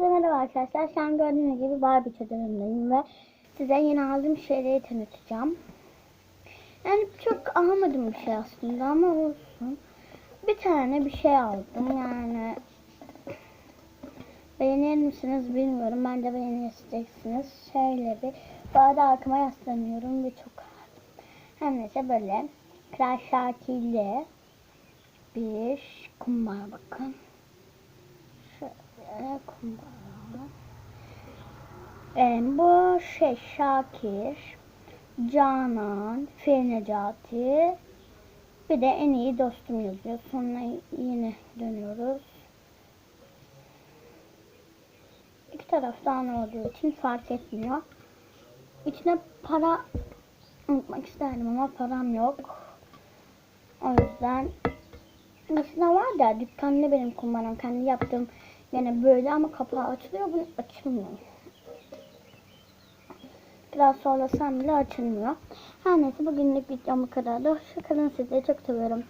Herkese merhaba arkadaşlar. Şu an gördüğünüz gibi Barbie çadırındayım ve size yeni aldığım şeyleri tanıtacağım. Yani çok almadım bir şey aslında ama olsun. Bir tane bir şey aldım yani. Beğenir misiniz bilmiyorum. Bence beğeneceksiniz. Şöyle bir. Bu arada arkama yaslanıyorum ve çok rahat. Her neyse böyle. Kral Şakir'le bir kumbara bakın. Ee, bu şey Şakir, Canan, Fil Necati. Bir de en iyi dostum yazıyor. Sonra yine dönüyoruz. İki tarafta ana olduğu için fark etmiyor. İçine para unutmak isterdim ama param yok. O yüzden Mesela var da dükkanlı benim kumbaram. Kendi yaptığım yine böyle ama kapağı açılıyor. Bu açılmıyor. Biraz zorlasam bile açılmıyor. Her neyse bugünlük videom bu kadardı. Hoşçakalın. Sizleri çok seviyorum.